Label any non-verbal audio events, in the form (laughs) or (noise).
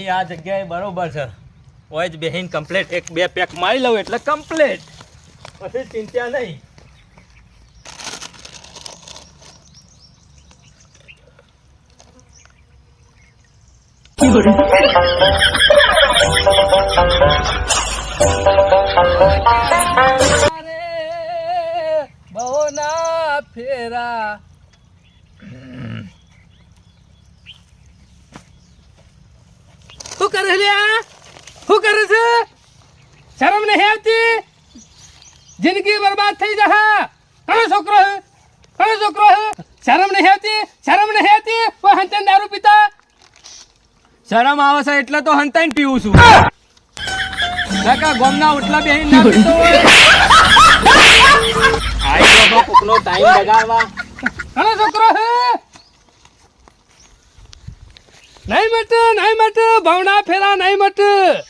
નહીં આ જગ્યાએ બરોબર છે. હોય જ બેહીન કમ્પ્લેટ એક બે પેક મારી લઉં એટલે કમ્પ્લેટ પછી ચિંતા નહીં. બહુ ના ફેરા. શું કરે આ? શું કરે છે? શરમ નહીં આવતી? જિંદગી બરબાદ થઈ જશે. કયો છોકરો હે કયો છોકરો હે. શરમ નહીં આવતી શરમ નહીં આવતી? કોઈ હંતન દારૂ પીતા? શરમ આવે છે એટલે તો હંતાઈને પીવું છું. કાકા ગોમના ઉઠલા બેહીને ના (laughs) પીતો હોય. આઈ બાબા કોકનો ટાઈમ બગાડવા કયો છોકરો હે નહીં મટ નહીં મટ ભાવના ફેરા નહીં મટ.